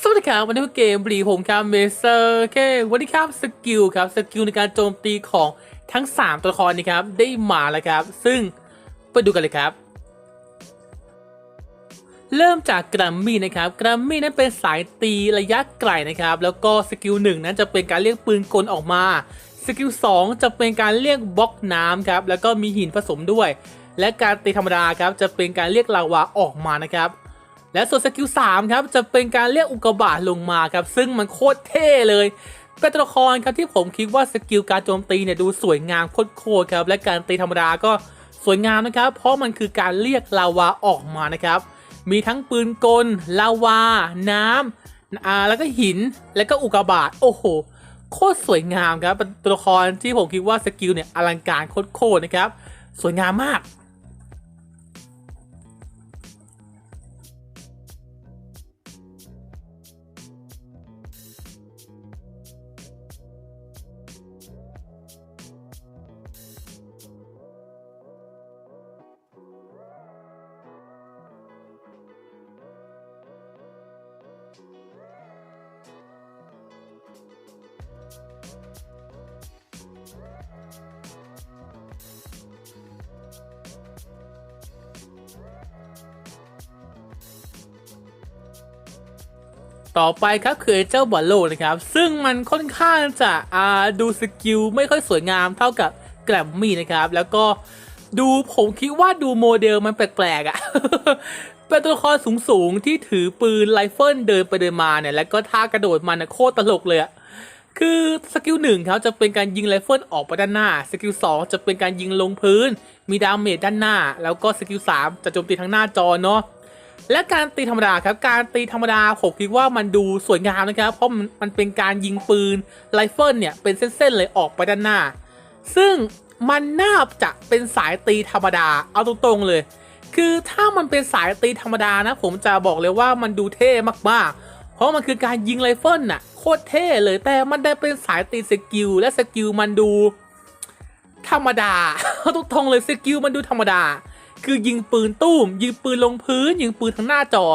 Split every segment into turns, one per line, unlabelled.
สวัสดีครับวันนี้เป็นเกมบลีผมครับเมเซอร์โอเควันนี้ครับสกิลครับสกิลในการโจมตีของทั้ง 3 ตัวละครนี้ครับได้มาแล้วครับ ซึ่งไปดูกันเลยครับ เริ่มจากกรัมมี่นะครับกรัมมี่นั้นเป็นสายตีระยะไกลนะครับ แล้วก็สกิลหนึ่งนั้นจะเป็นการเรียกปืนกลออกมา สกิล2จะเป็นการเรียกบล็อกน้ำครับแล้วก็มีหินผสมด้วย และการตีธรรมดาครับจะเป็นการเรียกลาวาออกมานะครับ และส่วนสกิล3ครับจะเป็นการเรียกอุกกาบาตลงมาครับซึ่งมันโคตรเท่เลยเป็นตัวละครครับที่ผมคิดว่าสกิลการโจมตีเนี่ยดูสวยงามโคตรๆครับและการตีธรรมดาก็สวยงามนะครับ เพราะมันคือการเรียกลาวาออกมานะครับ มีทั้งปืนกลลาวา น้ำอ่าแล้วก็หินแล้วก็อุกกาบาตโอ้โห โคตรสวยงามครับเป็นตัวละครที่ผมคิดว่าสกิลเนี่ยอลังการโคตรๆนะครับ สวยงามมาก ต่อไปครับคือเจ้าบอลโลนะครับ ซึ่งมันค่อนข้างจะอ่าดูสกิลไม่ค่อยสวยงามเท่ากับแกรมมี่นะครับ แล้วก็ดูผมคิดว่าดูโมเดลมันแปลกๆอะ่ะ เป็นตัวละครสูงๆที่ถือปืนไรเฟิลเดินไปเดินมาเนี่ยแล้วก็ท่ากระโดดมันโคตรตลกเลยอะคือสกิลหนึ่งครับจะเป็นการยิงไรเฟิลออกไปด้านหน้า สกิลสองจะเป็นการยิงลงพื้น มีดาเมจด้านหน้า แล้วก็สกิลสามจะโจมตีทางหน้าจอเนาะและการตีธรรมดาครับการตีธรรมดาผมคิดว่ามันดูสวยงามนะครับ เพราะมันเป็นการยิงปืนไรเฟิลเนี่ยเป็นเส้นๆเลยออกไปด้านหน้า ซึ่งมันน่าจะเป็นสายตีธรรมดาเอาตรงๆเลย คือถ้ามันเป็นสายตีธรรมดานะ ผมจะบอกเลยว่ามันดูเท่มากๆ เพราะมันคือการยิงไรเฟิลน่ะโคตรเท่เลยแต่มันได้เป็นสายตีสกิลและสกิลมันดู ธรรมดาเอาตรงเลยสกิลมันดูธรรมดา คือยิงปืนตุ้ม ยิงปืนลงพื้น ยิงปืนทางหน้าจอ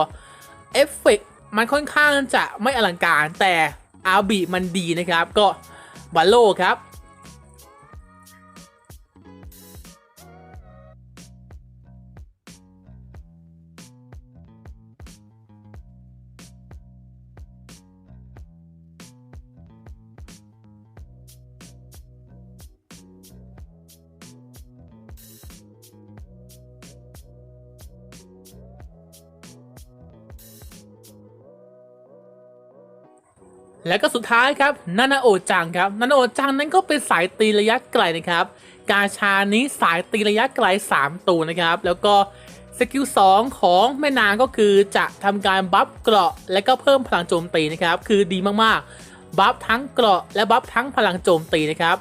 เอฟเฟกต์มันค่อนข้างจะไม่อลังการแต่อาบีมันดีนะครับ ก็บัลโลครับ แล้วก็สุดท้ายครับนานาโอจังครับนานาโอจังนั้นก็เป็นสายตีระยะไกลนะครับ กาชานี้สายตีระยะไกล 3 ตัวนะครับ แล้วก็สกิล2ของแม่นางก็คือจะทำการบัฟเกราะ และก็เพิ่มพลังโจมตีนะครับ คือดีมากๆ บัฟทั้งเกราะ และบัฟทั้งพลังโจมตีนะครับ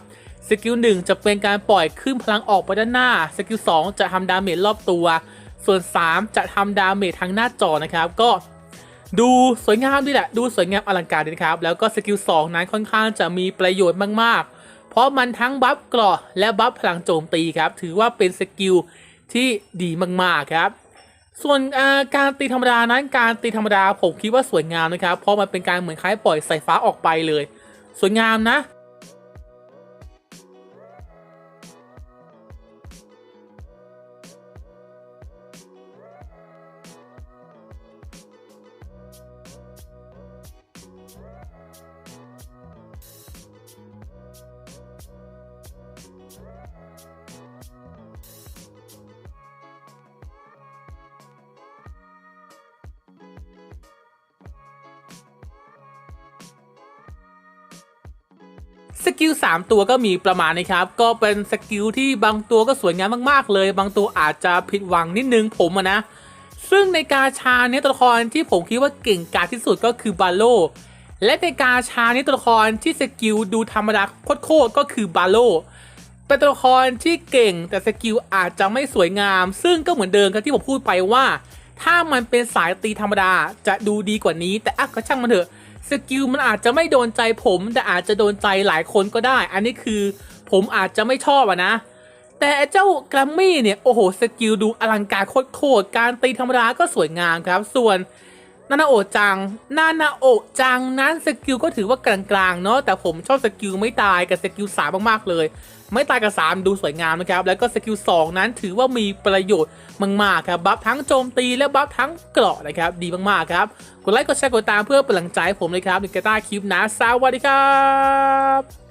สกิล1จะเป็นการปล่อยขึ้นพลังออกไปด้านหน้าสกิล2จะทำดาเมจรอบตัว ส่วน 3 จะทำดาเมจทางหน้าจอนะครับ ก็ ดูสวยงามดีแหละ ดูสวยงามอลังการดีนะครับ แล้วก็สกิล2นั้นค่อนข้างจะมีประโยชน์มากๆ เพราะมันทั้งบัฟเกราะและบัฟพลังโจมตีครับ ถือว่าเป็นสกิลที่ดีมากๆครับส่วนการตีธรรมดานั้นการตีธรรมดาผมคิดว่าสวยงามนะครับ เพราะมันเป็นการเหมือนคล้ายปล่อยสายฟ้าออกไปเลย สวยงามนะ สกิล3ตัวก็มีประมาณนี้ครับ ก็เป็นสกิลที่บางตัวก็สวยงามมากๆเลย บางตัวอาจจะผิดหวังนิดนึงผมนะ ซึ่งในกาชาเนี้ยตัวละครที่ผมคิดว่าเก่งกาจที่สุดก็คือบาโล และในกาชาเนี้ตัวละครที่สกิลดูธรรมดาโคตรๆก็คือบาโลเป็นตัวละครที่เก่งแต่สกิลอาจจะไม่สวยงาม ซึ่งก็เหมือนเดิมครับที่ผมพูดไปว่า ถ้ามันเป็นสายตีธรรมดาจะดูดีกว่านี้ แต่อะก็ช่างมันเถอะ สกิลมันอาจจะไม่โดนใจผมแต่อาจจะโดนใจหลายคนก็ได้ อันนี้คือผมอาจจะไม่ชอบอะนะ แต่เจ้าแกรมมี่เนี่ยโอ้โหสกิลดูอลังการโคตรๆการตีธรรมดาก็สวยงามครับ ส่วนนานาโอจังนานาโอจังนั้นสกิลก็ถือว่ากลางๆเนาะแต่ผมชอบสกิลไม่ตายกับสกิลสามมากๆเลย ไม่ตายกับ 3 ดูสวยงามนะครับ แล้วก็สกิล 2 นั้นถือว่ามีประโยชน์มากๆครับ บัฟทั้งโจมตีและบัฟทั้งเกราะนะครับ ดีมากๆครับ กดไลค์กดแชร์กดตามเพื่อเป็นกำลังใจผมเลยครับในกาต้าคลิปนะสวัสดีครับ